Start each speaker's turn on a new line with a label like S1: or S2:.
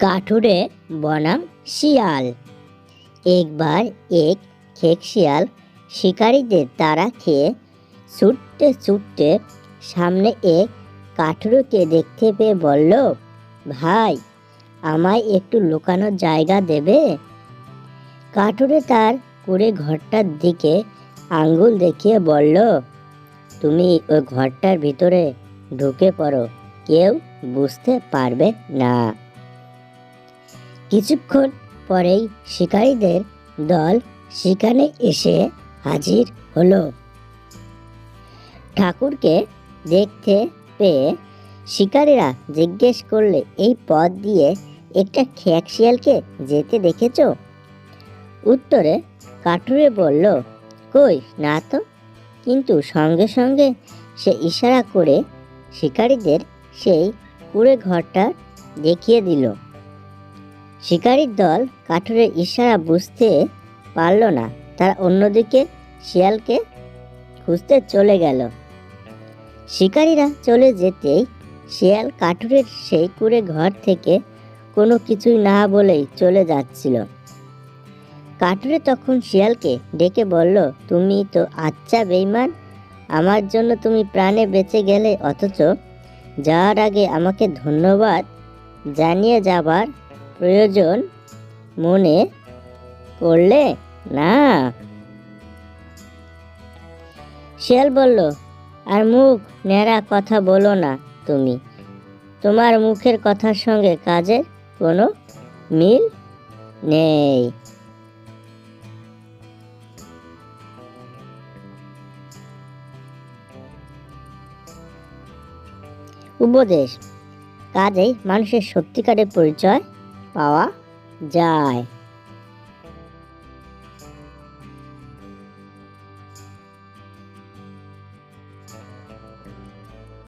S1: কাঠুরে বনাম শিয়াল। একবার এক খেক শিয়াল শিকারীদের তারা খেয়ে ছুটতে ছুটতে সামনে এক কাঠুরেকে দেখতে পেয়ে বলল, ভাই, আমায় একটু লুকানোর জায়গা দেবে? কাঠুরে তার কুড়ে ঘরটার দিকে আঙ্গুল দেখিয়ে বলল, তুমি ওই ঘরটার ভিতরে ঢুকে পড়ো, কেউ বুঝতে পারবে না। কিছুক্ষণ পরেই শিকারীদের দল সেখানে এসে হাজির হলো। ঠাকুরকে দেখতে পেয়ে শিকারীরা জিজ্ঞেস করলে, এই পথ দিয়ে একটা খেক শিয়ালকে যেতে দেখেছ? উত্তরে কাঠুরে বলল, কই, না তো। কিন্তু সঙ্গে সঙ্গে সে ইশারা করে শিকারীদের সেই কুড়ে ঘরটা দেখিয়ে দিল। শিকারীর দল কাঠুরের ইশারা বুঝতে পারল না। তারা অন্যদিকে শিয়ালকে খুঁজতে চলে গেল। শিকারীরা চলে যেতেই শিয়াল কাঠুরের সেই কুড়ে ঘর থেকে কোনো কিছুই না বলেই চলে যাচ্ছিল। কাঠুরে তখন শিয়ালকে ডেকে বলল, তুমি তো আচ্ছা বেইমান আমার জন্য তুমি প্রাণে বেঁচে গেলে, অথচ যাওয়ার আগে আমাকে ধন্যবাদ জানিয়ে যাবার প্রয়োজন মনে করলে না। শিয়াল বলল, আর মুখ নেড়া কথা বলো না তুমি। তোমার মুখের কথার সঙ্গে কাজের কোনো মিল নেই। উপদেশ, কাজেই মানুষের সত্যিকারের পরিচয় পাওয়া যায়।